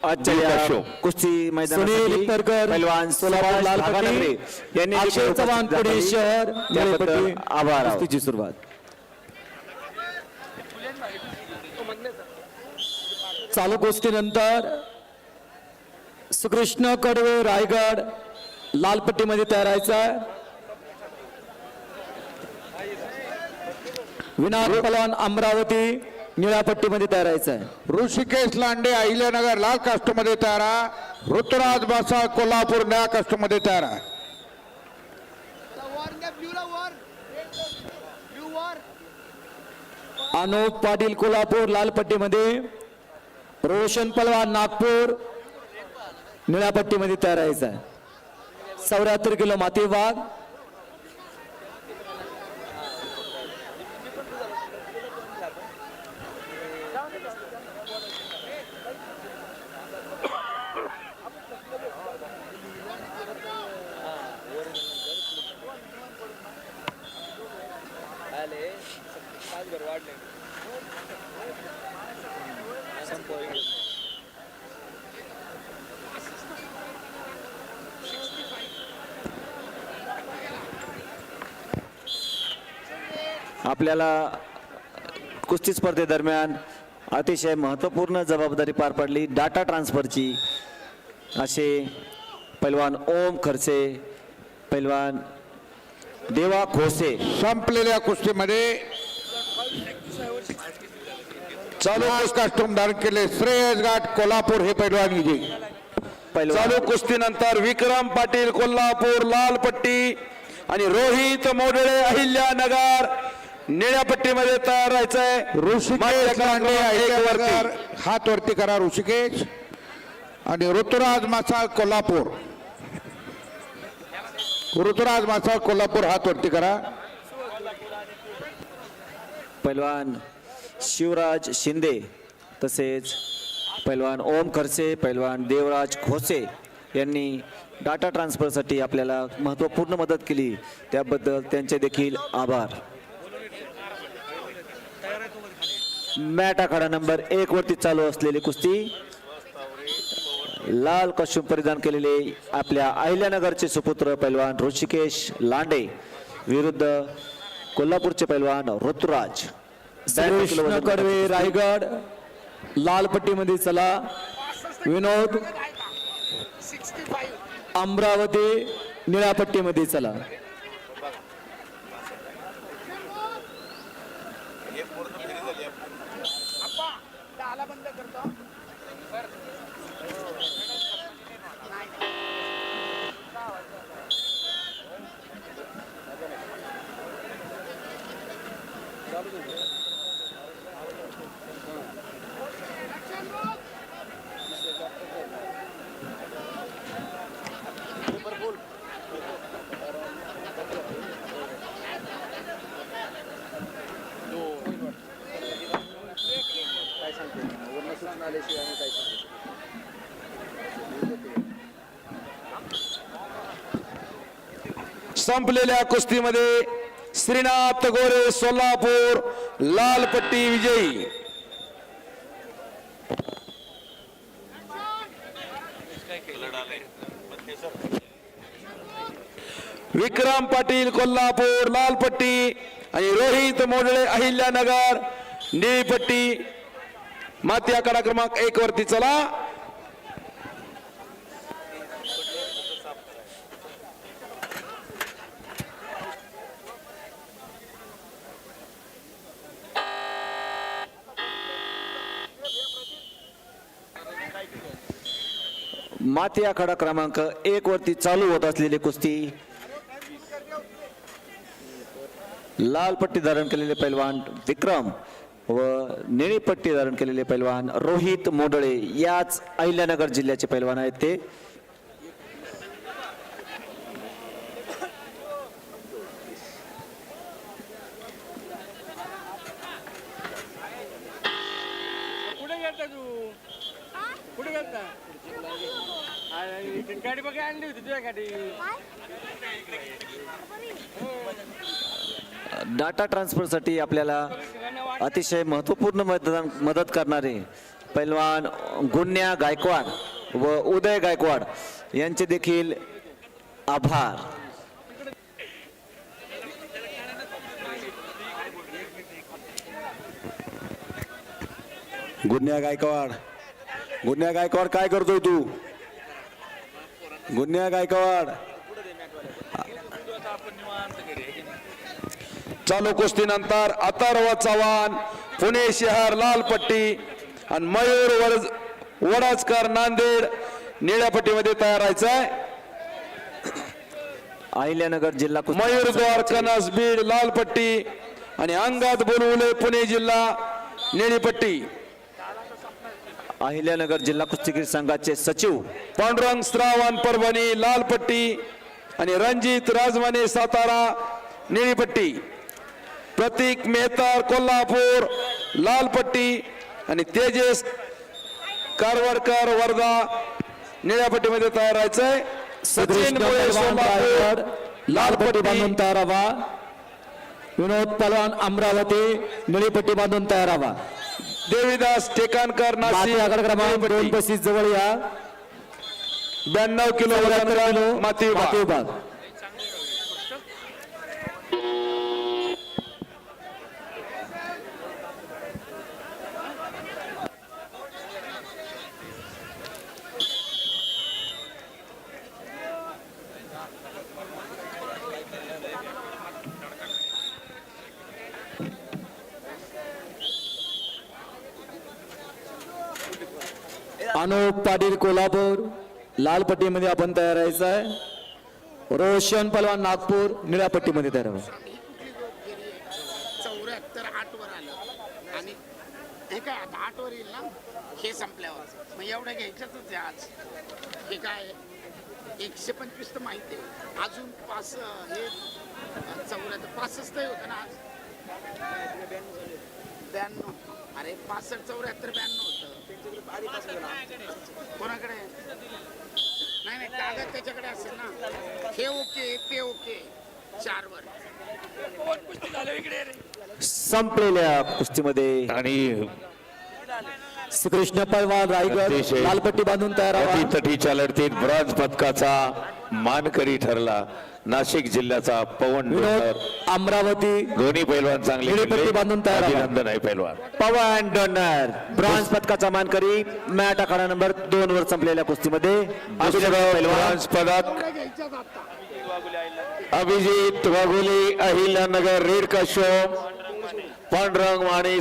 आजच्या या. कुस्ती मैदानासाठी पैलवान सोलापूर यांनी अक्षय चव्हाण पुणे दाखवली. शहर त्याबद्दल निळेपट्टी आभार आहोत. कुस्तीची सुरुवात चालू कुस्तीनंतर सुकृष्ण कडवे रायगड लालपट्टीमध्ये तयार व्हायचा विनायक पलवान अमरावती निळ्या पट्टीमध्ये तयार व्हायचा आहे. ऋषिकेश लांडे अहिल्यानगर लाल कास्टमध्ये तयार आहे. ऋतुराज बासाळ कोल्हापूर नया कास्टमध्ये तयार. अनुप पाटील कोल्हापूर लाल पट्टीमध्ये. रोशन पलवान नागपूर निळ्या पट्टीमध्ये तयार आहे. चौऱ्याहत्तर किलो माती आपल्याला कुस्ती स्पर्धेदरम्यान अतिशय महत्त्वपूर्ण जबाबदारी पार पडली. डाटा ट्रान्सफरची असे पैलवान ओम खर्चे पैलवान देवा खोसे. संपलेल्या कुस्तीमध्ये चालू कास्टूम धारण केले श्रेयस घाट कोल्हापूर हे पैलवान विजयी. चालू कुस्तीनंतर विक्रम पाटील कोल्हापूर लाल पट्टी आणि रोहित मोडळे अहिल्यानगर निळ्या पट्टीमध्ये तयार राहायचंय हात वरती करा ऋषिकेश. आणि ऋतुराज मासाळ कोल्हापूर. ऋतुराज मासाळ कोल्हापूर हात वरती करा. पैलवान शिवराज शिंदे तसेच पैलवान ओम खर्चे पैलवान देवराज खोसे यांनी डाटा ट्रान्सफरसाठी आपल्याला महत्त्वपूर्ण मदत केली. त्याबद्दल त्यांचे देखील आभार. मॅट आखाडा नंबर एक वरती चालू असलेली कुस्ती. लाल कॉस्ट्युम परिधान केलेले आपल्या अहिल्यानगरचे सुपुत्र पैलवान ऋषिकेश लांडे विरुद्ध कोल्हापूरचे पैलवान ऋतुराज. कडवे रायगड लाल पट्टीमध्ये चला. विनोद 65. अमरावती निळ्या पट्टीमध्ये चला. punto. डाला बंद करतो संपलेल्या कुस्तीमध्ये श्रीनाथ गोरे सोलापूर लाल पट्टी विजयी. विक्रम पाटील कोल्हापूर लाल पट्टी आणि रोहित मोडळे अहिल्यानगर निळी पट्टी. माती आकडा क्रमांक एक वरती चला. माती आखाडा क्रमांक एक वरती चालू होत असलेली कुस्ती. लाल पट्टी धारण केलेले पैलवान विक्रम व निळी पट्टी धारण केलेले पैलवान रोहित मोडळे याच अहिल्यानगर जिल्ह्याचे पैलवान आहेत ते. गाडी बघा आणली होती तुझ्या गाडी डाटा ट्रान्सफरसाठी आपल्याला अतिशय महत्त्वपूर्ण मतदान मदत करणारे पैलवान गुन्या गायकवाड व उदय गायकवाड यांचे देखील आभार. गुन्या गायकवाड. गुन्ह्या गायकवाड काय करतोय तू? गुन्या गायकवाड. चालू कुस्तीनंतर अथर्व चव्हाण पुणे शहर लाल पट्टी आणि मयूर वड वडाचकर नांदेड निळ्या पट्टीमध्ये तयार व्हायचंय अहिल्यानगर जिल्हा मयूर द्वार कनस बीड लाल पट्टी आणि अंगात बोलवले पुणे जिल्हा निळी पट्टी अहिल्यानगर जिल्हा कुस्तीगीर संघाचे सचिव. पांडुरंग श्रावण परभणी लाल पट्टी आणि रणजित राजमाने सातारा निळी पट्टी प्रतीक मेहतार कोल्हापूर लाल पट्टी आणि तेजस कारवाडकर वर्धा निळ्या पट्टीमध्ये तयार व्हायचंय सचिन सचिन मुळे सोलापूर लाल पट्टी बांधून तयार व्हा विनोद पलवान अमरावती निळी पट्टी बांधून तयार व्हा देवीदास टेकानकर नाशिक आकडा क्रमांक दोन पस्तीस जवळ या. ब्याण्णव किलो माती. माती विभाग. अनुप पाटील कोल्हापूर. लाल पट्टीमध्ये आपण तयार व्हायचं आहे. रोशन पलवान नागपूर निळ्या पट्टीमध्ये तयार व्हायचं चौऱ्याहत्तर आठ वर आलं. आणि हे काय आता आठ वर येईल ना? हे संपल्यावर. मग एवढं घ्यायचंच आहे आज. हे काय? एकशे पंचवीस तर माहिती आहे. अजून पाच हे चौऱ्याहत्तर पासष्ट होतं ना आज? ब्याण्णव. अरे पासष्ट चौऱ्याहत्तर ब्याण्णव होतं. कोणाकडे? नाही नाही कागद त्याच्याकडे असेल ना. हे ओके ते ओके. चार वर संपलेल्या कुस्तीमध्ये. आणि श्रीकृष्ण पलवान रायगड अतिशय लाल पट्टी बांधून तयार लढतीत ब्रॉन्झ पदकाचा मानकरी ठरला. नाशिक जिल्ह्याचा पवन डोंगर. अमरावती. दोन्ही पैलवान चांगले खेळले. बांधून तयार. अभिनंदन आहे पैलवान. पवन डोनर ब्रॉन्झ पदकाचा मानकरी मॅट आखाडा नंबर दोन वर संपलेल्या कुस्तीमध्ये. अभिनंदन दुसरं पैलवान. ब्रॉन्झ पदक. अभिजित वाघोली अहिल्यानगर रेड काशोम पांडुरंग माने